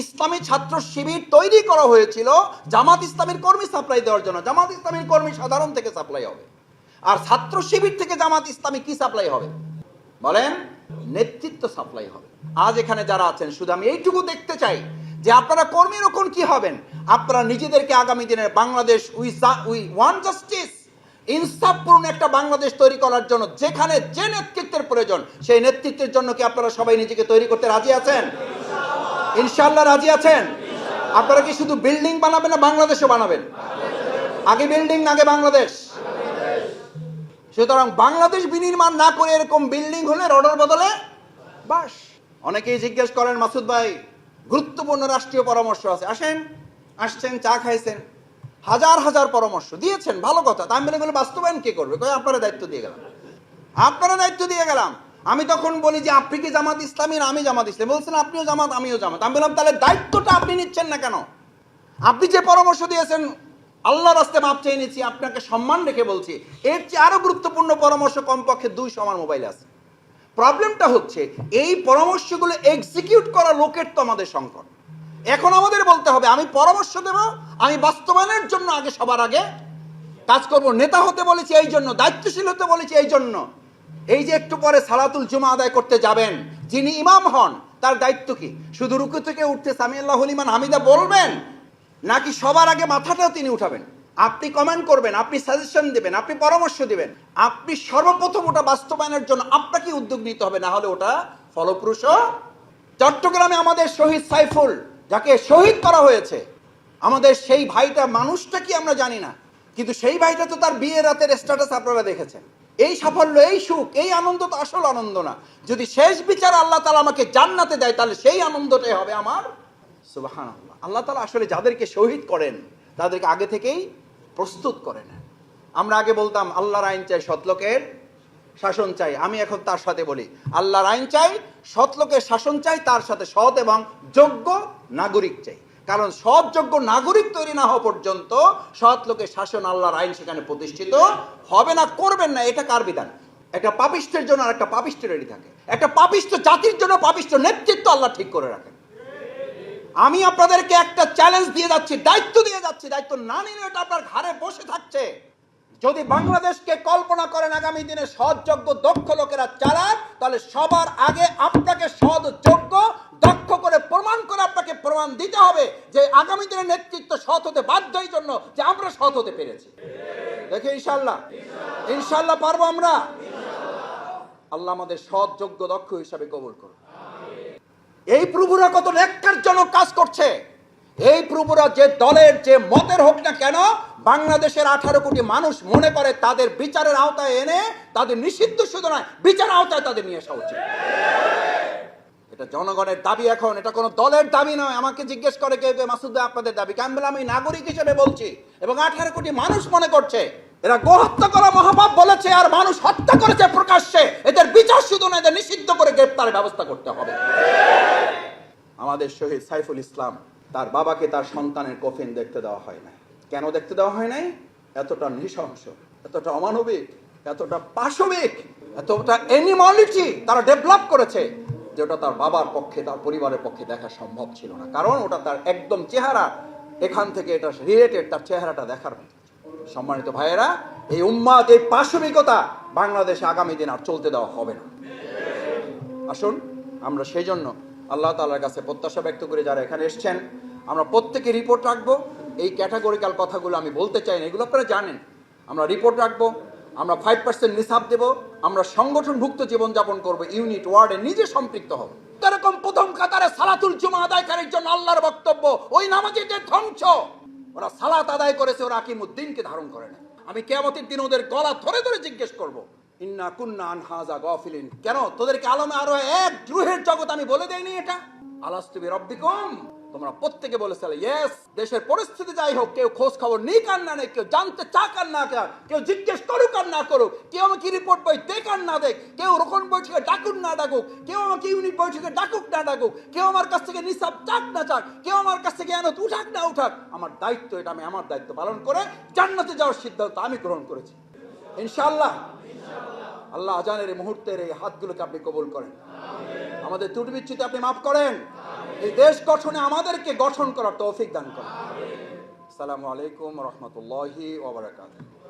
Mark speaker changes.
Speaker 1: ইসলামী ছাত্র শিবির তৈরি করা হয়েছিল। জামাত ইসলামের কর্মী সাপ্লাই দেওয়ার জন্য। জামাত ইসলামের কর্মী সাধারণ থেকে সাপ্লাই হবে। আর ছাত্র শিবির থেকে জামাত ইসলামী কি সাপ্লাই হবে? বলেন, নেতৃত্ব সাপ্লাই হবে। আজ এখানে যারা আছেন, শুধু আমি এইটুকু দেখতে চাই যে আপনারা কর্মী রকম কি হবেন? আপনারা নিজেদেরকে আগামী দিনের Bangladesh we we want justice ইনসাফপূর্ণ একটা বাংলাদেশ তৈরি করার জন্য যেখানে যে নেতৃত্বের প্রয়োজন, সেই নেতৃত্বের জন্য কি আপনারা সবাই নিজেকে তৈরি করতে রাজি আছেন? ইনশাল্লাহ রাজি আছেন? আপনারা কি শুধু বিল্ডিং বানাবেন না বাংলাদেশও বানাবেন? আগে বিল্ডিং, আগে বাংলাদেশ। সুতরাং বাংলাদেশ বিনির্মাণ না করে এরকম বিল্ডিং হলে রডের বদলে বাস। অনেকেই জিজ্ঞেস করেন, মাসুদ ভাই, গুরুত্বপূর্ণ রাষ্ট্রীয় পরামর্শ আছে। আসেন, আসছেন, চা খাইছেন। হাজার হাজার পরামর্শ দিয়েছেন, ভালো কথা। তা আমি বাস্তবায়ন কে করবে? আপনারা দায়িত্ব দিয়ে গেলাম। আপনারা দায়িত্ব দিয়ে গেলাম। আমি তখন বলি যে, আপনি কি জামাত ইসলামী আমি জামাত ইসলামী। বলছেন, আপনিও জামাত, আমিও জামাত। আমি বললাম, তাহলে দায়িত্বটা আপনি নিচ্ছেন না কেন? আপনি যে পরামর্শ দিয়েছেন আল্লাহ রাস্তে মাপ চেয়ে নিচ্ছি, আপনাকে সম্মান রেখে বলছি, এর চেয়ে আরও গুরুত্বপূর্ণ পরামর্শ কমপক্ষে দুইশো আমার মোবাইলে আছে। প্রবলেমটা হচ্ছে, এই পরামর্শগুলো এক্সিকিউট করা লোকের তো আমাদের সংকট। এখন আমাদের বলতে হবে, আমি পরামর্শ দেব, আমি বাস্তবায়নের জন্য আগে সবার আগে কাজ করব। নেতা হতে বলেছি, এই জন্য। দায়িত্বশীল হতে বলেছি, এই জন্য। এই যে একটু পরে সালাতুল জুমা আদায় করতে যাবেন, যিনি ইমাম হন, তার দায়িত্ব কি? শুধু রুকু থেকে উঠতে সামিয়াল্লাহ হলিমান হামিদা বলবেন, নাকি সবার আগে মাথাটাও তিনি উঠাবেন? আপনি কমেন্ট করবেন, আপনি সাজেশন দেবেন, আপনি পরামর্শ দিবেন। আপনি সর্বপ্রথম ওটা বাস্তবায়নের জন্য আপনাকে উদ্যোগ নিতে হবে, না হলে ওটা ফলপ্রসূ চট্টগ্রামে আমাদের শহীদ সাইফুল, যাকে শহীদ করা হয়েছে, আমাদের সেই ভাইটা মানুষটা কি আমরা জানি না, কিন্তু সেই ভাইটা তো তার বিয়ের রাতের স্ট্যাটাস আপনারা দেখেছেন। এই সাফল্য, এই সুখ, এই আনন্দ তো আসল আনন্দ না। যদি শেষ বিচার আল্লাহ তালা আমাকে জান্নাতে দেয়, তাহলে সেই আনন্দটাই হবে আমার। সুবাহান আল্লাহ আল্লাহ তালা আসলে যাদেরকে শহীদ করেন, তাদেরকে আগে থেকেই প্রস্তুত করে নেন আমরা আগে বলতাম, আল্লাহর আইন চাই সৎলোকের শাসন চাই। আমি এখন তার সাথে বলি, আল্লাহর আইন চাই সৎলোকের শাসন চাই, তার সাথে সৎ এবং যোগ্য নাগরিক চাই। কারণ সৎ যোগ্য নাগরিক তৈরি না হওয়া পর্যন্ত সৎ লোকের শাসন আল্লাহর আইন সেখানে প্রতিষ্ঠিত হবে না, করবেন না, এটা কার বিধান? একটা পাপিষ্টের জন্য আর একটা পাপিষ্ট রেডি থাকে। একটা পাপিষ্ট জাতির জন্য পাপিষ্ট নেতৃত্ব আল্লাহ ঠিক করে রাখেন। আমি আপনাদেরকে একটা চ্যালেঞ্জ দিয়ে যাচ্ছি, দায়িত্ব দিয়ে যাচ্ছি, দায়িত্ব না নিলে এটা আপনার ঘরে বসে থাকছে। যদি বাংলাদেশকে কল্পনা করেন আগামী দিনে সৎ, যোগ্য, দক্ষ লোকেরা চালান তাহলে সবার আগে আপনাকে সৎ, যোগ্য, দক্ষ করে প্রমাণ করে প্রমাণ দিতে হবে যে আগামী দিনের নেতৃত্ব সৎ হতে বাধ্য এই জন্য যে আমরা সৎ হতে পেরেছি। দেখে ইনশাল্লাহ ইনশাল্লাহ পারব আমরা? আল্লাহ আমাদের সৎ, যোগ্য, দক্ষ হিসাবে কবুল করুন। এই প্রভুরা কত ন্যাক্কারজনক কাজ করছে। এই প্রভুরা যে দলের, যে মতের হোক না কেন, বাংলাদেশের আঠারো কোটি মানুষ মনে করে তাদের বিচারের আওতায় এনে, তাদের নিষিদ্ধ শুধু নয়, বিচারের আওতায় তাদের নিয়ে আসা উচিত। এটা জনগণের দাবি এখন, এটা কোনো দলের দাবি নয়। আমাকে জিজ্ঞেস করে কেউ কেউ, মাসুদ আপনাদের দাবি বলে আমি নাগরিক হিসেবে বলছি এবং আঠারো কোটি মানুষ মনে করছে। এরা গোহত্যা করা মহাপাপ বলেছে আর মানুষ হত্যা করেছে প্রকাশ্যে। এদের বিচার শুধু না এদের নিষিদ্ধ করে গ্রেপ্তারের ব্যবস্থা করতে হবে। আমাদের শহীদ সাইফুল ইসলাম, তার বাবাকে তার সন্তানের কফিন দেখতে দেওয়া হয় না কেন দেখতে দেওয়া হয় নাই? এতটা নৃশংস, এতটা অমানবিক, এতটা পাশবিক, এতটা অ্যানিমালিটি তারা ডেভেলপ করেছে। যে ওটা তার বাবার পক্ষে, তার পরিবারের পক্ষে দেখা সম্ভব ছিল না। কারণ ওটা তার একদম চেহারা। এখান থেকে এটা রিলেটেড তার চেহারাটা দেখার সম্মানিত ভাইয়েরা, এই উম্মাদ, এই পাশবিকতা বাংলাদেশে আগামী দিন আর চলতে দেওয়া হবে না। আসুন, আমরা সেই জন্য আল্লাহ তালার কাছে প্রত্যাশা ব্যক্ত করে যারা এখানে এসছেন। আমরা প্রত্যেকে রিপোর্ট রাখব। এই ক্যাটাগরিক্যাল কথাগুলো আমি বলতে চাই না, এগুলো আপনারা জানেন। আমরা রিপোর্ট রাখব, আমরা ফাইভ পার্সেন্ট নিসাব দেব। আমরা সংগঠনভুক্ত জীবনযাপন করব, ইউনিট ওয়ার্ডে নিজে সম্পৃক্ত হব। এরকম প্রথম কাতারে সালাতুল জুমা আদায়কারীর জন্য আল্লাহর বক্তব্য, ওই নামাজিদের ধ্বংস। ওরা সালাত আদায় করেছে, ওরা আকিমুদ্দিনকে ধারণ করে না। আমি কেয়ামতের দিন ওদের গলা ধরে ধরে জিজ্ঞেস করব, ইন্না কুন্না আন হাজা গফিলিন। কেন? তোদেরকে আলমে আরও এক দ্রুহের জগৎ আমি বলে দেইনি এটা? আলাস্তুবি রব্বিকুম তোমরা প্রত্যেকে বলেছিল ইয়েস দেশের পরিস্থিতি যাই হোক, কেউ খোঁজ খবর নিক আর না নেই কেউ জানতে চাক আর না চাক, কেউ জিজ্ঞেস করুক আর না করুক, কেউ আমাকে রিপোর্ট বই দেখ আর না দেখ কেউ রোকন বৈঠকে ডাকুক না ডাকুক, কেউ আমাকে ইউনিট বৈঠকে ডাকুক না ডাকুক, কেউ আমার কাছ থেকে নিসাব চাক না চাক, কেউ আমার কাছ থেকে এনত উঠাক না উঠাক, আমার দায়িত্ব এটা, আমি আমার দায়িত্ব পালন করে জান্নাতে যাওয়ার সিদ্ধান্ত আমি গ্রহণ করেছি। ইনশাআল্লাহ, আল্লাহ আজানের এই মুহূর্তের এই হাতগুলোকে আপনি কবুল করেন। আমাদের ত্রুটি বিচ্ছুতি আপনি মাফ করেন। এই দেশ গঠনে আমাদেরকে গঠন করার তৌফিক দান করুন। আসসালামু আলাইকুম রহমতুল্লাহি ওবরাকাতুহ